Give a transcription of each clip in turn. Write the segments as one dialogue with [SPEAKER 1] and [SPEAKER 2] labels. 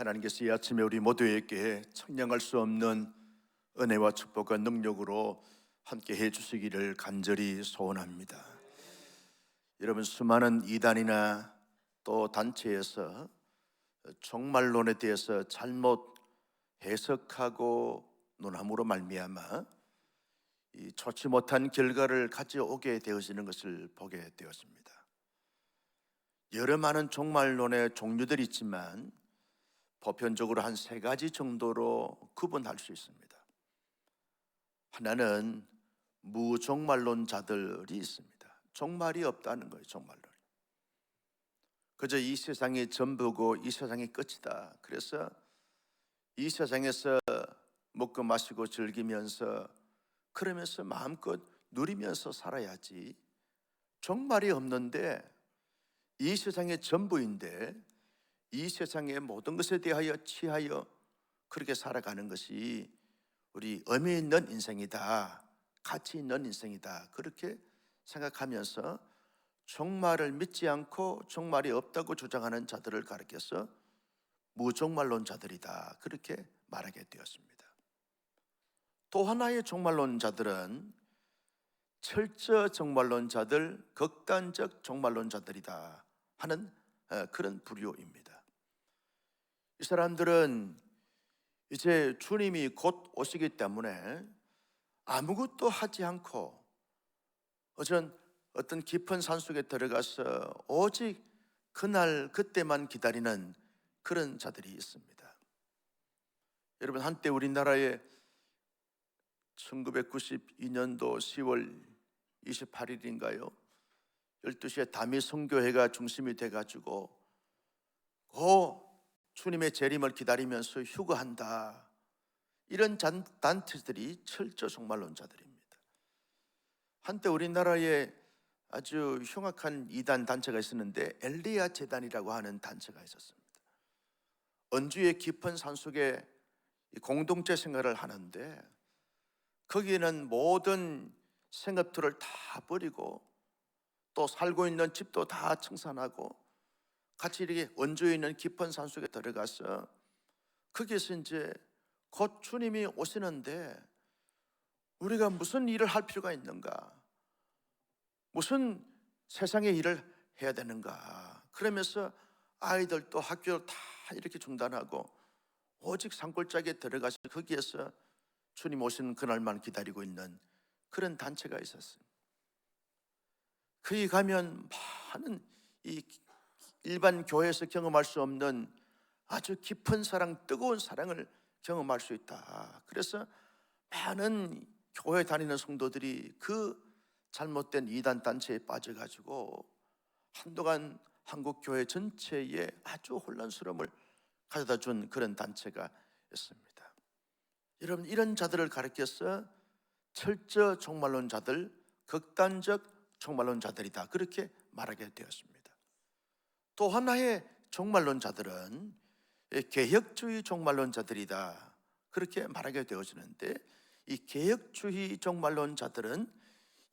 [SPEAKER 1] 하나님께서 이 아침에 우리 모두에게 청량할 수 없는 은혜와 축복과 능력으로 함께 해 주시기를 간절히 소원합니다. 여러분 수많은 이단이나 또 단체에서 종말론에 대해서 잘못 해석하고 논함으로 말미암아 이 좋지 못한 결과를 가져오게 되어지는 것을 보게 되었습니다. 여러 많은 종말론의 종류들이 있지만 보편적으로 한 세 가지 정도로 구분할 수 있습니다. 하나는 무종말론자들이 있습니다. 종말이 없다는 거예요, 종말론. 그저 이 세상이 전부고 이 세상이 끝이다. 그래서 이 세상에서 먹고 마시고 즐기면서 그러면서 마음껏 누리면서 살아야지. 종말이 없는데 이 세상의 전부인데 이 세상의 모든 것에 대하여 취하여 그렇게 살아가는 것이 우리 의미 있는 인생이다. 가치 있는 인생이다. 그렇게 생각하면서 종말을 믿지 않고 종말이 없다고 주장하는 자들을 가리켜서 무종말론자들이다. 그렇게 말하게 되었습니다. 또 하나의 종말론자들은 철저 종말론자들, 극단적 종말론자들이다 하는 어, 그런 부류입니다. 이 사람들은 이제 주님이 곧 오시기 때문에 아무것도 하지 않고 어전 어떤 깊은 산속에 들어가서 오직 그날 그때만 기다리는 그런 자들이 있습니다. 여러분 한때 우리나라에 1992년도 10월 28일인가요? 12시에 담이 성교회가 중심이 돼 가지고 고 주님의 재림을 기다리면서 휴거한다. 이런 단체들이 철저 종말론자들입니다. 한때 우리나라에 아주 흉악한 이단 단체가 있었는데 엘리야 재단이라고 하는 단체가 있었습니다. 언주의 깊은 산속에 공동체 생활을 하는데 거기에는 모든 생업들을 다 버리고 또 살고 있는 집도 다 청산하고 같이 이렇게 원주에 있는 깊은 산속에 들어가서 거기에서 이제 곧 주님이 오시는데 우리가 무슨 일을 할 필요가 있는가? 무슨 세상의 일을 해야 되는가? 그러면서 아이들도 학교를 다 이렇게 중단하고 오직 산골짜기에 들어가서 거기에서 주님 오시는 그날만 기다리고 있는 그런 단체가 있었어요. 거기 가면 많은 이 일반 교회에서 경험할 수 없는 아주 깊은 사랑, 뜨거운 사랑을 경험할 수 있다. 그래서 많은 교회 다니는 성도들이 그 잘못된 이단 단체에 빠져가지고 한동안 한국 교회 전체에 아주 혼란스러움을 가져다 준 그런 단체가 있습니다. 여러분 이런 자들을 가르켜서 철저 종말론자들, 극단적 종말론자들이다 그렇게 말하게 되었습니다. 또 하나의 종말론자들은 개혁주의 종말론자들이다. 그렇게 말하게 되어지는데 이 개혁주의 종말론자들은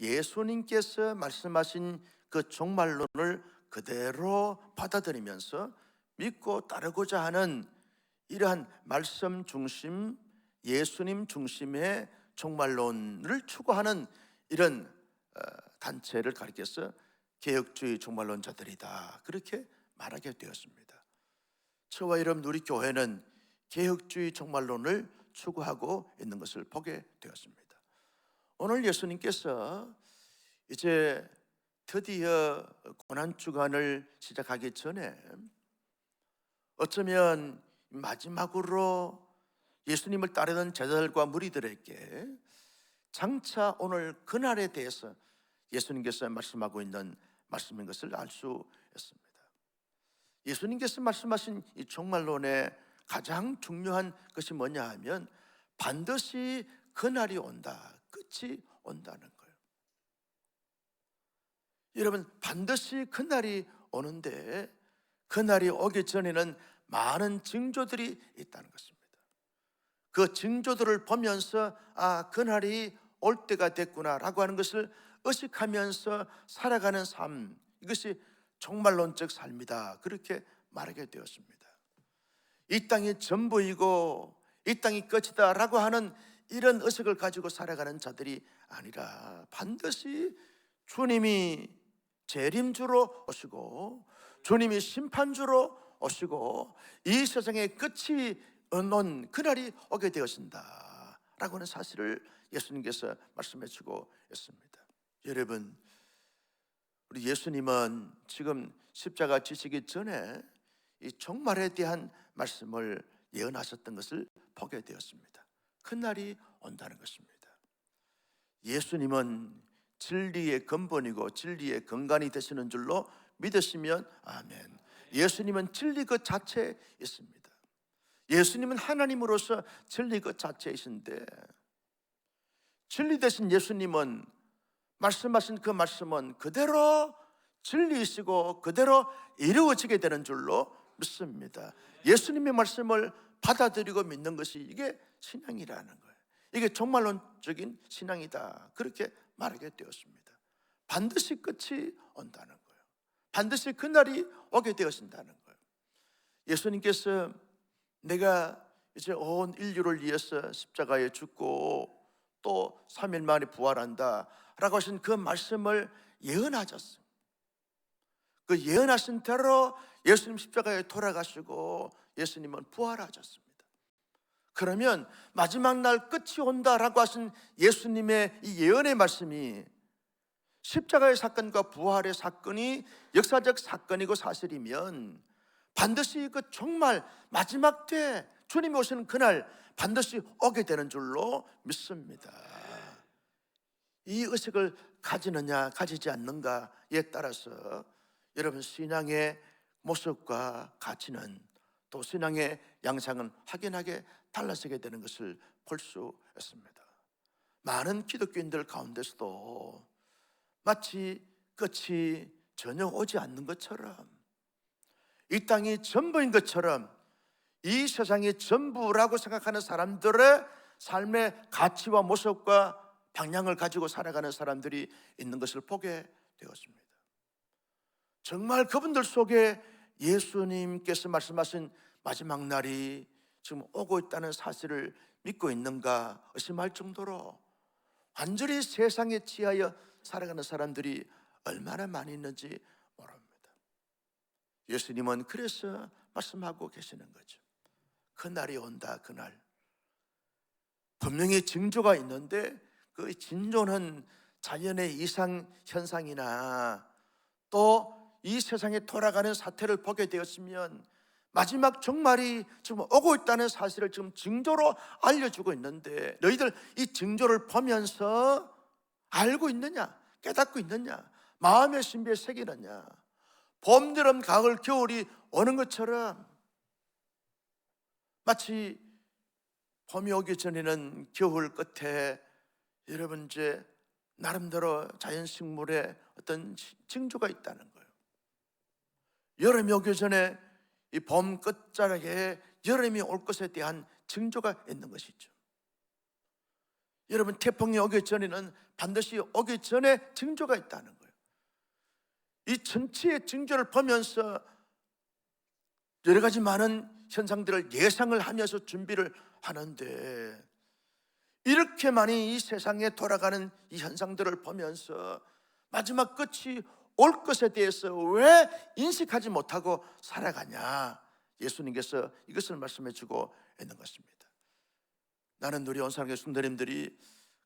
[SPEAKER 1] 예수님께서 말씀하신 그 종말론을 그대로 받아들이면서 믿고 따르고자 하는 이러한 말씀 중심 예수님 중심의 종말론을 추구하는 이런 어, 단체를 가리켜서 개혁주의 종말론자들이다. 그렇게 말하게 되었습니다. 저와 여러분 우리 교회는 개혁주의 종말론을 추구하고 있는 것을 보게 되었습니다. 오늘 예수님께서 이제 드디어 고난 주간을 시작하기 전에 어쩌면 마지막으로 예수님을 따르는 제자들과 무리들에게 장차 오늘 그날에 대해서 예수님께서 말씀하고 있는 말씀인 것을 알 수 있습니다. 예수님께서 말씀하신 이 종말론의 가장 중요한 것이 뭐냐 하면 반드시 그날이 온다. 끝이 온다는 거예요. 여러분, 반드시 그날이 오는데 그날이 오기 전에는 많은 징조들이 있다는 것입니다. 그 징조들을 보면서 아 그날이 올 때가 됐구나라고 하는 것을 의식하면서 살아가는 삶 이것이 종말론적 삶이다 그렇게 말하게 되었습니다. 이 땅이 전부이고 이 땅이 끝이다라고 하는 이런 의식을 가지고 살아가는 자들이 아니라 반드시 주님이 재림주로 오시고 주님이 심판주로 오시고 이 세상의 끝이 오는 그날이 오게 되었습니다 라고 하는 사실을 예수님께서 말씀해 주고 있습니다. 여러분 우리 예수님은 지금 십자가 지시기 전에 이 종말에 대한 말씀을 예언하셨던 것을 보게 되었습니다. 큰 날이 온다는 것입니다. 예수님은 진리의 근본이고 진리의 근간이 되시는 줄로 믿으시면 아멘. 예수님은 진리 그 자체에 있습니다. 예수님은 하나님으로서 진리 그 자체이신데 진리 되신 예수님은 말씀하신 그 말씀은 그대로 진리이시고 그대로 이루어지게 되는 줄로 믿습니다. 예수님의 말씀을 받아들이고 믿는 것이 이게 신앙이라는 거예요. 이게 종말론적인 신앙이다. 그렇게 말하게 되었습니다. 반드시 끝이 온다는 거예요. 반드시 그날이 오게 되어진다는 거예요. 예수님께서 내가 이제 온 인류를 위해서 십자가에 죽고 또 3일 만에 부활한다 라고 하신 그 말씀을 예언하셨습니다. 그 예언하신 대로 예수님 십자가에 돌아가시고 예수님은 부활하셨습니다. 그러면 마지막 날 끝이 온다라고 하신 예수님의 이 예언의 말씀이 십자가의 사건과 부활의 사건이 역사적 사건이고 사실이면 반드시 그 정말 마지막 때 주님이 오시는 그날 반드시 오게 되는 줄로 믿습니다. 이 의식을 가지느냐 가지지 않는가에 따라서 여러분 신앙의 모습과 가치는 또 신앙의 양상은 확연하게 달라지게 되는 것을 볼 수 있습니다. 많은 기독교인들 가운데서도 마치 끝이 전혀 오지 않는 것처럼 이 땅이 전부인 것처럼 이 세상이 전부라고 생각하는 사람들의 삶의 가치와 모습과 방향을 가지고 살아가는 사람들이 있는 것을 보게 되었습니다. 정말 그분들 속에 예수님께서 말씀하신 마지막 날이 지금 오고 있다는 사실을 믿고 있는가 의심할 정도로 완전히 세상에 취하여 살아가는 사람들이 얼마나 많이 있는지 모릅니다. 예수님은 그래서 말씀하고 계시는 거죠. 그 날이 온다, 그날. 분명히 징조가 있는데 그 징조는 자연의 이상 현상이나 또 이 세상에 돌아가는 사태를 보게 되었으면 마지막 종말이 지금 오고 있다는 사실을 지금 징조로 알려주고 있는데 너희들 이 징조를 보면서 알고 있느냐? 깨닫고 있느냐? 마음의 신비에 새기느냐? 봄, 여름, 가을, 겨울이 오는 것처럼 마치 봄이 오기 전에는 겨울 끝에 여러분 이제 나름대로 자연식물의 어떤 징조가 있다는 거예요. 여름이 오기 전에 이 봄 끝자락에 여름이 올 것에 대한 징조가 있는 것이죠. 여러분 태풍이 오기 전에는 반드시 오기 전에 징조가 있다는 거예요. 이 전체의 징조를 보면서 여러 가지 많은 현상들을 예상을 하면서 준비를 하는데 이렇게 많이 이 세상에 돌아가는 이 현상들을 보면서 마지막 끝이 올 것에 대해서 왜 인식하지 못하고 살아가냐? 예수님께서 이것을 말씀해 주고 있는 것입니다. 나는 우리 온상의 순대님들이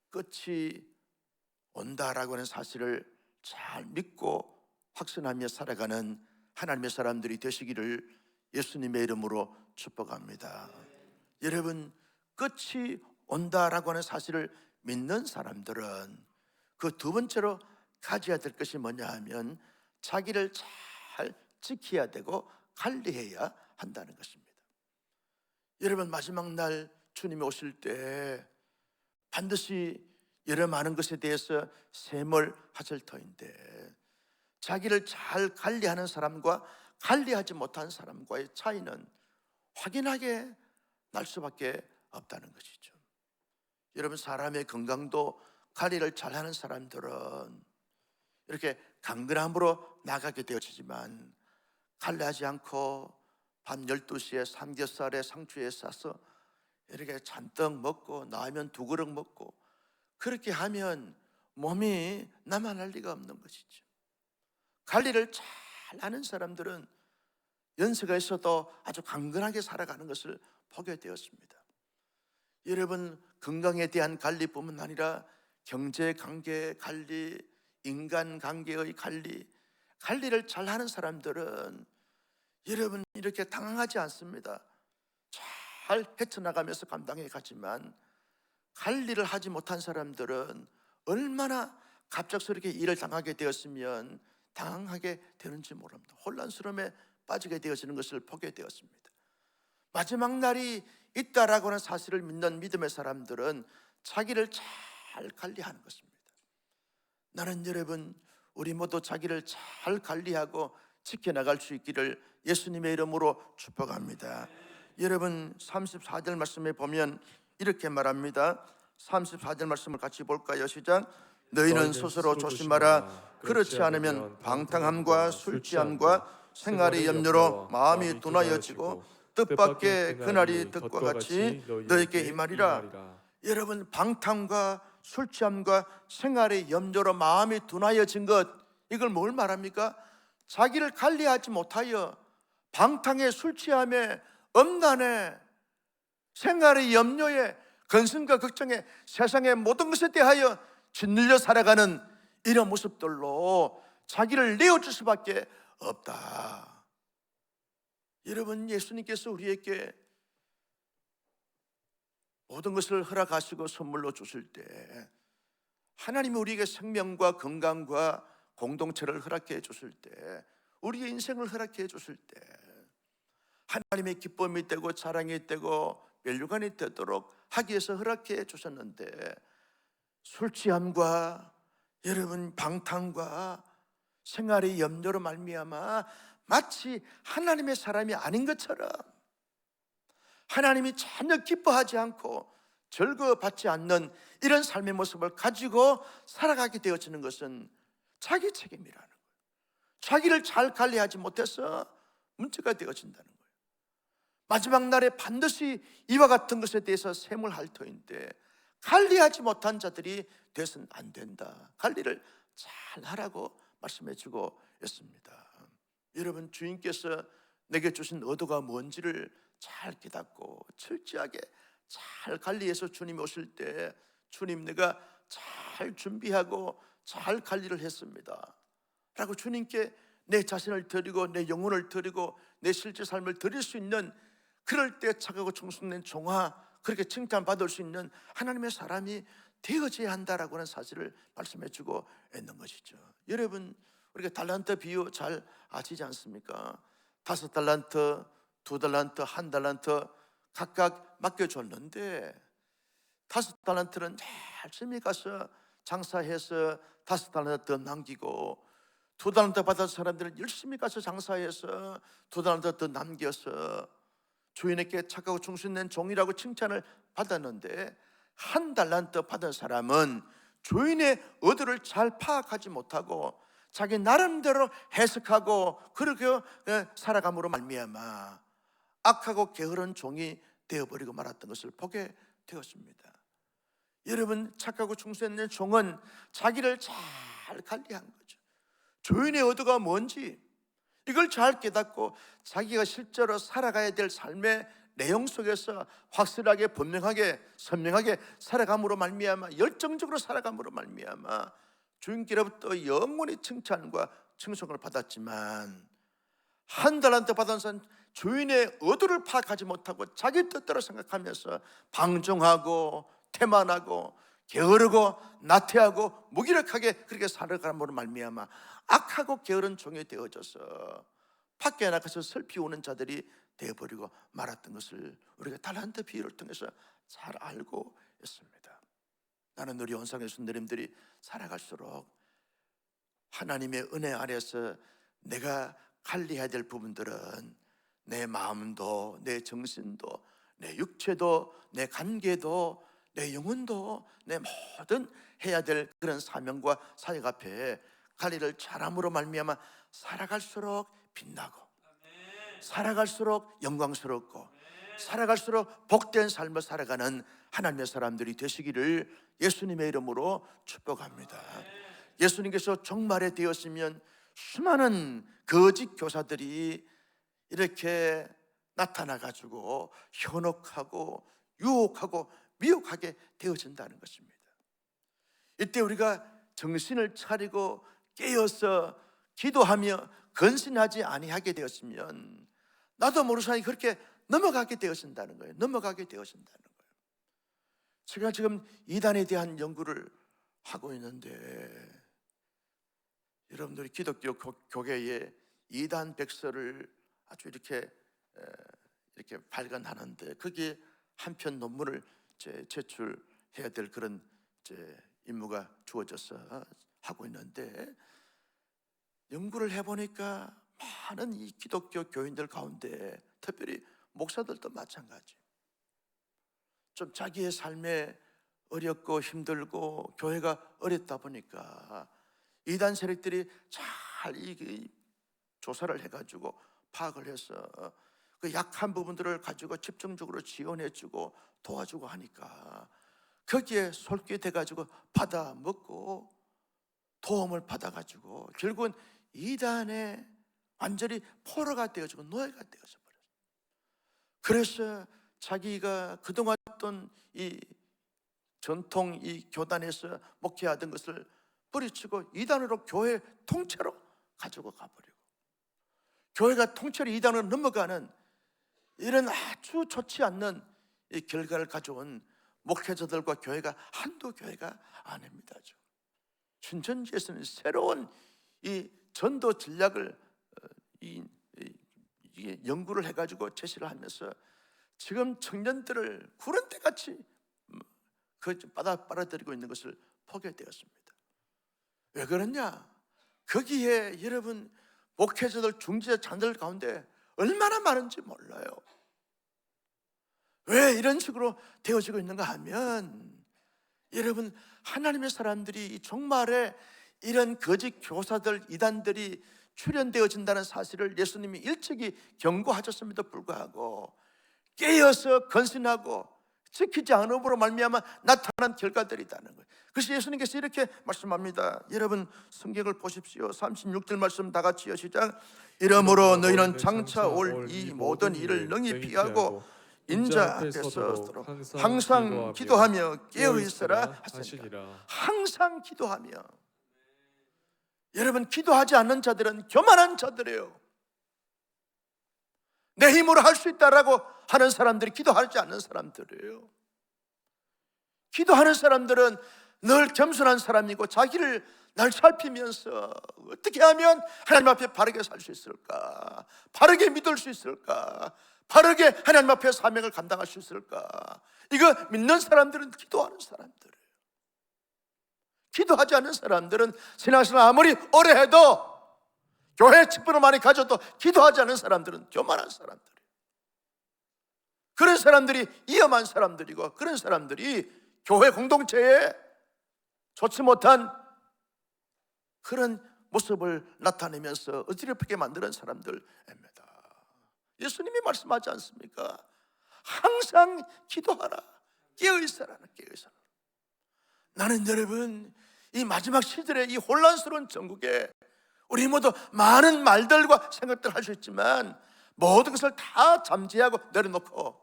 [SPEAKER 1] 끝이 온다라고 하는 사실을 잘 믿고 확신하며 살아가는 하나님의 사람들이 되시기를 예수님의 이름으로 축복합니다. 여러분 끝이 온다라고 하는 사실을 믿는 사람들은 그 두 번째로 가져야 될 것이 뭐냐 하면 자기를 잘 지켜야 되고 관리해야 한다는 것입니다. 여러분 마지막 날 주님이 오실 때 반드시 여러 많은 것에 대해서 셈을 하실 터인데 자기를 잘 관리하는 사람과 관리하지 못한 사람과의 차이는 확인하게 날 수밖에 없다는 것이죠. 여러분 사람의 건강도 관리를 잘하는 사람들은 이렇게 강건함으로 나가게 되어지지만 관리하지 않고 밤 12시에 삼겹살에 상추에 싸서 이렇게 잔뜩 먹고 나면 두 그릇 먹고 그렇게 하면 몸이 나만할 리가 없는 것이죠. 관리를 잘 하는 사람들은 연세가 있어도 아주 강건하게 살아가는 것을 보게 되었습니다. 여러분 건강에 대한 관리뿐만 아니라 경제 관계 관리, 인간 관계의 관리, 관리를 잘 하는 사람들은 여러분 이렇게 당황하지 않습니다. 잘 헤쳐나가면서 감당해 가지만 관리를 하지 못한 사람들은 얼마나 갑작스럽게 일을 당하게 되었으면 당황하게 되는지 모릅니다. 혼란스러움에 빠지게 되어지는 것을 보게 되었습니다. 마지막 날이 있다라고 하는 사실을 믿는 믿음의 사람들은 자기를 잘 관리하는 것입니다. 나는 여러분 우리 모두 자기를 잘 관리하고 지켜나갈 수 있기를 예수님의 이름으로 축복합니다. 여러분 34절 말씀에 보면 이렇게 말합니다. 34절 말씀을 같이 볼까요? 시작. 너희는 스스로 조심하라. 그렇지 않으면 방탕함과 술취함과 생활의 염려로 마음이 둔하여지고 뜻밖의 그날이 득과 같이 너희에게 임하리라. 여러분 방탕과 술 취함과 생활의 염려로 마음이 둔하여진 것 이걸 뭘 말합니까? 자기를 관리하지 못하여 방탕에 술 취함에 엄난에 생활의 염려에 근심과 걱정에 세상의 모든 것에 대하여 짓눌려 살아가는 이런 모습들로 자기를 내어줄 수밖에 없다. 여러분 예수님께서 우리에게 모든 것을 허락하시고 선물로 주실 때 하나님이 우리에게 생명과 건강과 공동체를 허락해 주실 때 우리의 인생을 허락해 주실 때 하나님의 기쁨이 되고 자랑이 되고 멸류관이 되도록 하기 위해서 허락해 주셨는데 술 취함과 여러분 방탕과 생활의 염려로 말미암아 마치 하나님의 사람이 아닌 것처럼 하나님이 전혀 기뻐하지 않고 즐거워받지 않는 이런 삶의 모습을 가지고 살아가게 되어지는 것은 자기 책임이라는 거예요. 자기를 잘 관리하지 못해서 문제가 되어진다는 거예요. 마지막 날에 반드시 이와 같은 것에 대해서 샘을 할 터인데 관리하지 못한 자들이 돼서는 안 된다. 관리를 잘 하라고 말씀해 주고 있습니다. 여러분 주인께서 내게 주신 의도가 뭔지를 잘 깨닫고 철저하게 잘 관리해서 주님이 오실 때 주님 내가 잘 준비하고 잘 관리를 했습니다. 라고 주님께 내 자신을 드리고 내 영혼을 드리고 내 실제 삶을 드릴 수 있는 그럴 때 착하고 청순된 종아 그렇게 칭찬받을 수 있는 하나님의 사람이 되어져야 한다라고 하는 사실을 말씀해 주고 있는 것이죠. 여러분 우리가 달란트 비유 잘 아시지 않습니까? 다섯 달란트, 두 달란트, 한 달란트 각각 맡겨줬는데 다섯 달란트는 열심히 가서 장사해서 다섯 달란트 더 남기고 두 달란트 받은 사람들은 열심히 가서 장사해서 두 달란트 더 남겨서 주인에게 착하고 충실된 종이라고 칭찬을 받았는데 한 달란트 받은 사람은 주인의 의도를 잘 파악하지 못하고 자기 나름대로 해석하고 그렇게 살아감으로 말미암아 악하고 게으른 종이 되어버리고 말았던 것을 보게 되었습니다. 여러분 착하고 충성된 종은 자기를 잘 관리한 거죠. 주인의 의도가 뭔지 이걸 잘 깨닫고 자기가 실제로 살아가야 될 삶의 내용 속에서 확실하게 분명하게 선명하게 살아감으로 말미암아 열정적으로 살아감으로 말미암아 주인께로부터 영원히 칭찬과 칭송을 받았지만 한 달한테 받은 산 주인의 의도를 파악하지 못하고 자기 뜻대로 생각하면서 방종하고 태만하고 게으르고 나태하고 무기력하게 그렇게 살아감으로 말미암아 악하고 게으른 종이 되어져서 밖에 나가서 슬피 우는 자들이 되어버리고 말았던 것을 우리가 달란트 비유를 통해서 잘 알고 있습니다. 나는 우리 원상의 순대님들이 살아갈수록 하나님의 은혜 아래서 내가 관리해야 될 부분들은 내 마음도 내 정신도 내 육체도 내 관계도 내 영혼도 내 모든 해야 될 그런 사명과 사역 앞에 관리를 잘함으로 말미암아 살아갈수록 빛나고 살아갈수록 영광스럽고 살아갈수록 복된 삶을 살아가는 하나님의 사람들이 되시기를 예수님의 이름으로 축복합니다. 예수님께서 종말에 되었으면 수많은 거짓 교사들이 이렇게 나타나 가지고 현혹하고 유혹하고 미혹하게 되어진다는 것입니다. 이때 우리가 정신을 차리고 깨어서 기도하며 건신하지 아니하게 되었으면 나도 모르는 사이 그렇게 넘어가게 되어진다는 거예요. 넘어가게 되어진다는 거예요. 제가 지금 이단에 대한 연구를 하고 있는데 여러분들이 기독교 교- 교계에 이단 백서를 아주 이렇게 에, 이렇게 발간하는데 거기에 한편 논문을 제 제출해야 될 그런 제 임무가 주어져서 하고 있는데 연구를 해보니까 많은 이 기독교 교인들 가운데 특별히 목사들도 마찬가지. 좀 자기의 삶에 어렵고 힘들고 교회가 어렵다 보니까 이단 세력들이 그 조사를 해가지고 파악을 해서 그 약한 부분들을 가지고 집중적으로 지원해주고 도와주고 하니까 거기에 솔깃해가지고 받아 먹고 도움을 받아가지고 결국은 이단에 완전히 포로가 되어지고 노예가 버렸어요. 그래서 자기가 그동안 했던 이 전통 이 교단에서 목회하던 것을 뿌리치고 이단으로 교회 통째로 가지고 가버리고 교회가 통째로 이단으로 넘어가는 이런 아주 좋지 않는 이 결과를 가져온 목회자들과 교회가 한두 교회가 아닙니다. 지금. 춘천지에서는 새로운 이 전도 전략을 어, 이, 연구를 해가지고 제시를 하면서 지금 청년들을 구른 때같이 음, 그 빨아 빨아들이고 있는 것을 보게 되었습니다. 왜 그러냐? 거기에 여러분 목회자들 중지자 장들 가운데 얼마나 많은지 몰라요. 왜 이런 식으로 되어지고 있는가 하면 여러분 하나님의 사람들이 이 종말에 이런 거짓 교사들 이단들이 출현되어진다는 사실을 예수님이 일찍이 경고하셨음에도 불구하고 깨어서 건신하고 지키지 않음으로 말미암아 나타난 결과들이다는 거예요. 그래서 예수님께서 이렇게 말씀합니다. 여러분 성경을 보십시오. 36절 말씀 다 같이요. 시작. 이러므로 너희는 장차 올 이 모든 일을 능히 피하고 인자 앞에 서도록 항상 기도하며 깨어 있어라 하시니라. 항상 기도하며 여러분 기도하지 않는 자들은 교만한 자들이에요. 내 힘으로 할 수 있다라고 하는 사람들이 기도하지 않는 사람들이에요. 기도하는 사람들은 늘 겸손한 사람이고 자기를 날 살피면서 어떻게 하면 하나님 앞에 바르게 살 수 있을까? 바르게 믿을 수 있을까? 바르게 하나님 앞에 사명을 감당할 수 있을까? 이거 믿는 사람들은 기도하는 사람들이에요. 기도하지 않는 사람들은 신앙생활 아무리 오래 해도 교회 직분을 많이 가져도 기도하지 않는 사람들은 교만한 사람들이에요. 그런 사람들이 위험한 사람들이고 그런 사람들이 교회 공동체에 좋지 못한 그런 모습을 나타내면서 어지럽게 만드는 사람들입니다. 예수님이 말씀하지 않습니까? 항상 기도하라. 깨어 있어라. 깨어 있어라. 나는 여러분 이 마지막 시절의 이 혼란스러운 전국에 우리 모두 많은 말들과 생각들 할 수 있지만 모든 것을 다 잠재하고 내려놓고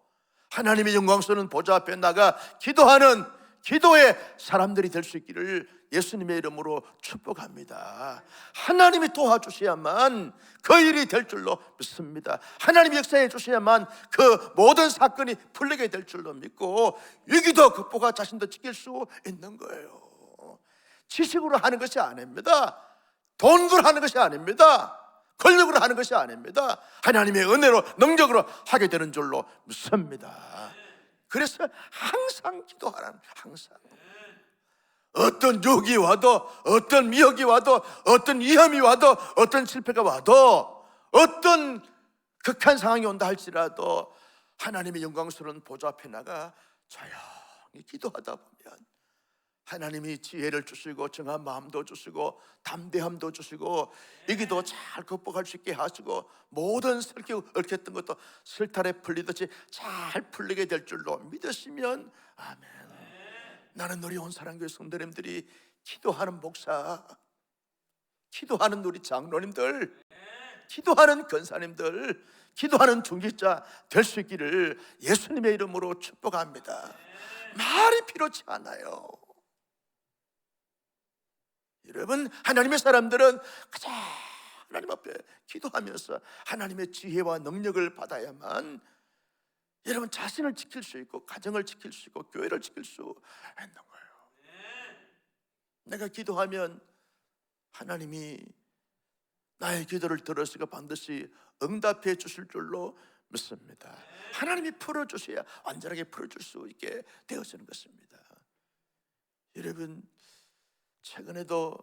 [SPEAKER 1] 하나님의 영광스러운 보좌 앞에 나가 기도하는 기도의 사람들이 될 수 있기를 예수님의 이름으로 축복합니다. 하나님이 도와주셔야만 그 일이 될 줄로 믿습니다. 하나님이 역사해 주셔야만 그 모든 사건이 풀리게 될 줄로 믿고 위기도 극복하 자신도 지킬 수 있는 거예요. 지식으로 하는 것이 아닙니다. 돈으로 하는 것이 아닙니다. 권력으로 하는 것이 아닙니다. 하나님의 은혜로 능력으로 하게 되는 줄로 믿습니다. 그래서 항상 기도하라는 항상 어떤 욕이 와도 어떤 미혹이 와도 어떤 위험이 와도 어떤 실패가 와도 어떤 극한 상황이 온다 할지라도 하나님의 영광스러운 보좌 앞에 나가 조용히 기도하다 보면 하나님이 지혜를 주시고 정한 마음도 주시고 담대함도 주시고 이 기도 잘 극복할 수 있게 하시고 모든 슬기 얽혔던 것도 슬탈에 풀리듯이 잘 풀리게 될 줄로 믿으시면 아멘. 나는 우리 온사랑교회 성도님들이 기도하는 목사, 기도하는 우리 장로님들, 기도하는 권사님들, 기도하는 중직자 될 수 있기를 예수님의 이름으로 축복합니다. 말이 필요치 않아요. 여러분 하나님의 사람들은 가장 하나님 앞에 기도하면서 하나님의 지혜와 능력을 받아야만 여러분 자신을 지킬 수 있고 가정을 지킬 수 있고 교회를 지킬 수 있는 거예요. 내가 기도하면 하나님이 나의 기도를 들으시고 반드시 응답해 주실 줄로 믿습니다. 하나님이 풀어 주셔야 완전하게 풀어 줄 수 있게 되어지는 것입니다. 여러분 최근에도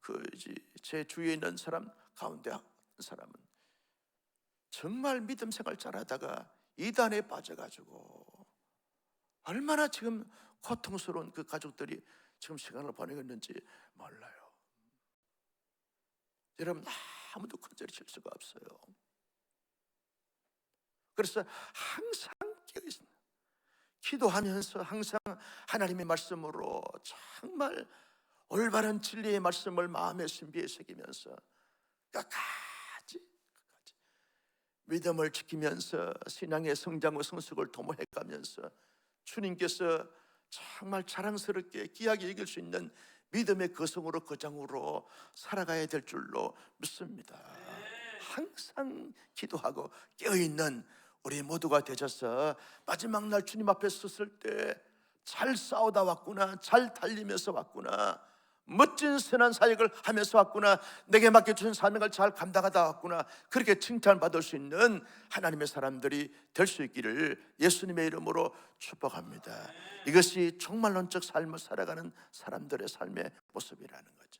[SPEAKER 1] 그제 주위에 있는 사람 가운데 한 사람은 정말 믿음 생활 잘하다가 이단에 빠져가지고 얼마나 지금 고통스러운 그 가족들이 지금 시간을 보내고 있는지 몰라요. 여러분 아무도 건드릴 수가 없어요. 그래서 항상. 기도하면서 항상 하나님의 말씀으로 정말 올바른 진리의 말씀을 마음에 신비에 새기면서 끝까지 믿음을 지키면서 신앙의 성장과 성숙을 도모해 가면서 주님께서 정말 자랑스럽게 귀하게 여길 수 있는 믿음의 거성으로 거장으로 살아가야 될 줄로 믿습니다. 항상 기도하고 깨어있는 우리 모두가 되셔서 마지막 날 주님 앞에 섰을 때 잘 싸우다 왔구나, 잘 달리면서 왔구나, 멋진 선한 사역을 하면서 왔구나, 내게 맡겨주신 사명을 잘 감당하다 왔구나, 그렇게 칭찬받을 수 있는 하나님의 사람들이 될 수 있기를 예수님의 이름으로 축복합니다. 이것이 종말론적 삶을 살아가는 사람들의 삶의 모습이라는 거죠.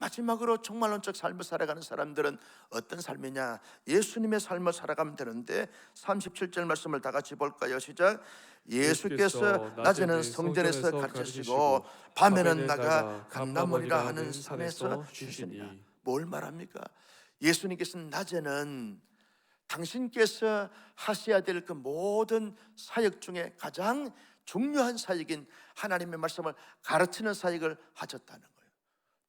[SPEAKER 1] 마지막으로 종말론적 삶을 살아가는 사람들은 어떤 삶이냐? 예수님의 삶을 살아가면 되는데 37절 말씀을 다 같이 볼까요? 시작. 예수께서 낮에는 성전에서 가르치시고 밤에는 나가 감나물이라 하는 산에서 주시니라. 뭘 말합니까? 예수님께서는 낮에는 당신께서 하셔야 될 그 모든 사역 중에 가장 중요한 사역인 하나님의 말씀을 가르치는 사역을 하셨다는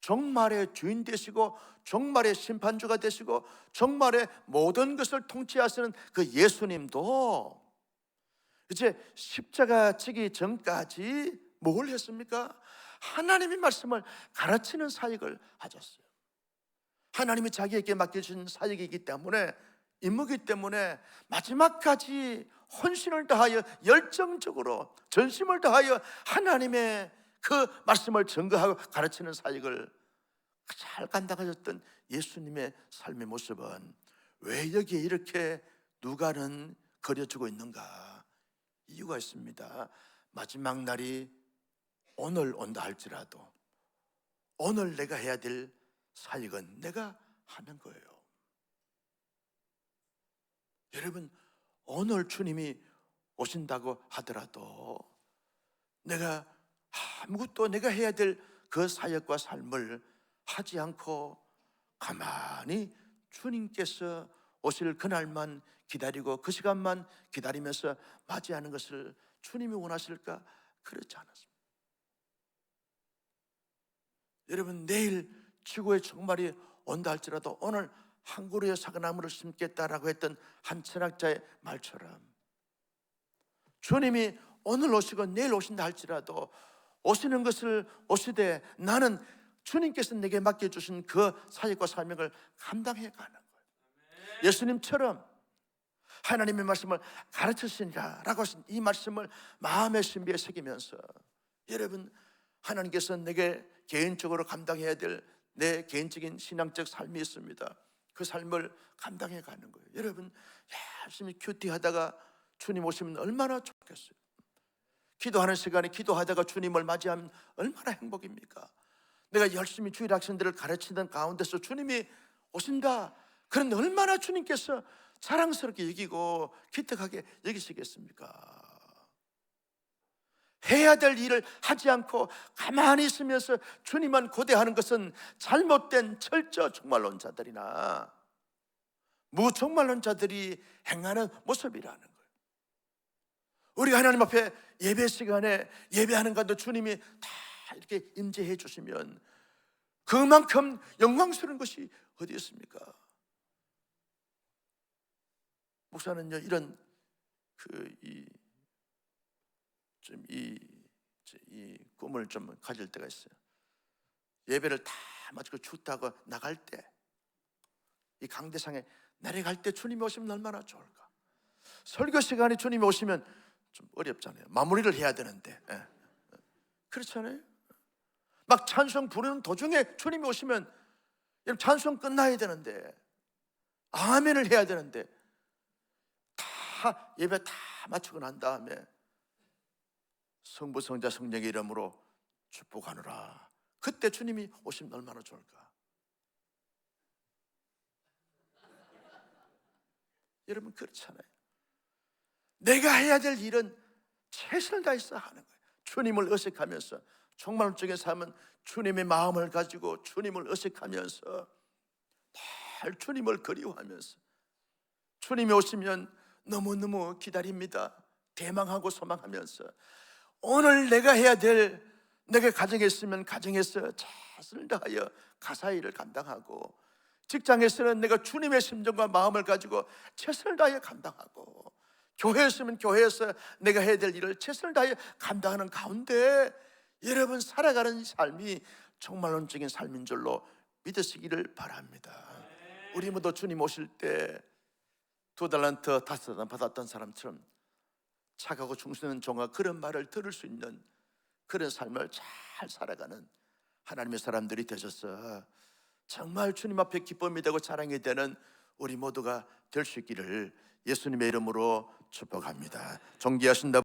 [SPEAKER 1] 종말의 주인 되시고 종말의 심판주가 되시고 종말의 모든 것을 통치하시는 그 예수님도 이제 십자가 지기 전까지 뭘 했습니까? 하나님의 말씀을 가르치는 사역을 하셨어요. 하나님이 자기에게 맡겨주신 사역이기 때문에 임무기 때문에 마지막까지 헌신을 다하여 열정적으로 전심을 다하여 하나님의 그 말씀을 증거하고 가르치는 사역을 잘 감당하셨던 예수님의 삶의 모습은 왜 여기에 이렇게 누가는 그려주고 있는가? 이유가 있습니다. 마지막 날이 오늘 온다 할지라도 오늘 내가 해야 될 사역은 내가 하는 거예요. 여러분, 오늘 주님이 오신다고 하더라도 내가 아무것도 내가 해야 될 그 사역과 삶을 하지 않고 가만히 주님께서 오실 그날만 기다리고 그 시간만 기다리면서 맞이하는 것을 주님이 원하실까? 그렇지 않았습니다. 여러분 내일 지구의 종말이 온다 할지라도 오늘 한 그루의 사과나무를 심겠다라고 했던 한 철학자의 말처럼 주님이 오늘 오시고 내일 오신다 할지라도 오시는 것을 오시되 나는 주님께서 내게 맡겨주신 그 사역과 사명을 감당해 가는 거예요. 예수님처럼 하나님의 말씀을 가르치시니라 라고 하신 이 말씀을 마음의 신비에 새기면서 여러분 하나님께서 내게 개인적으로 감당해야 될 내 개인적인 신앙적 삶이 있습니다. 그 삶을 감당해 가는 거예요. 여러분 열심히 큐티 하다가 주님 오시면 얼마나 좋겠어요. 기도하는 시간에 기도하다가 주님을 맞이하면 얼마나 행복입니까? 내가 열심히 주일 학생들을 가르치는 가운데서 주님이 오신다. 그런데 얼마나 주님께서 사랑스럽게 여기고 기특하게 여기시겠습니까? 해야 될 일을 하지 않고 가만히 있으면서 주님만 고대하는 것은 잘못된 철저 종말론자들이나 무종말론자들이 행하는 모습이라는. 우리 하나님 앞에 예배 시간에 예배하는 가운데 주님이 다 이렇게 임재해 주시면 그만큼 영광스러운 것이 어디 있습니까? 목사는요 이런 그이 좀이이 꿈을 좀 가질 때가 있어요. 예배를 다 마치고 춥다고 나갈 때 이 강대상에 내려갈 때 주님이 오시면 얼마나 좋을까? 설교 시간에 주님이 오시면 좀 어렵잖아요. 마무리를 해야 되는데 예. 그렇잖아요. 막 찬송 부르는 도중에 주님이 오시면 찬송 끝나야 되는데 아멘을 해야 되는데 다 예배 다 마치고 난 다음에 성부 성자 성령의 이름으로 축복하노라. 그때 주님이 오시면 얼마나 좋을까? 여러분 그렇잖아요. 내가 해야 될 일은 최선을 다해서 하는 거예요. 주님을 의식하면서 종말적인 삶은 주님의 마음을 가지고 주님을 의식하면서 늘 주님을 그리워하면서 주님이 오시면 너무너무 기다립니다. 대망하고 소망하면서 오늘 내가 해야 될 내가 가정에 있으면 가정에서 최선을 다하여 가사 일을 감당하고 직장에서는 내가 주님의 심정과 마음을 가지고 최선을 다하여 감당하고 교회에 있으면 교회에서 내가 해야 될 일을 최선을 다하여 감당하는 가운데 여러분 살아가는 이 삶이 정말론적인 삶인 줄로 믿으시기를 바랍니다. 우리 모두 주님 오실 때 두 달란트 다섯 달 받았던 사람처럼 착하고 충성된 종아 그런 말을 들을 수 있는 그런 삶을 잘 살아가는 하나님의 사람들이 되셔서 정말 주님 앞에 기쁨이 되고 자랑이 되는 우리 모두가 될 수 있기를 예수님의 이름으로 축복합니다. 존귀하신다.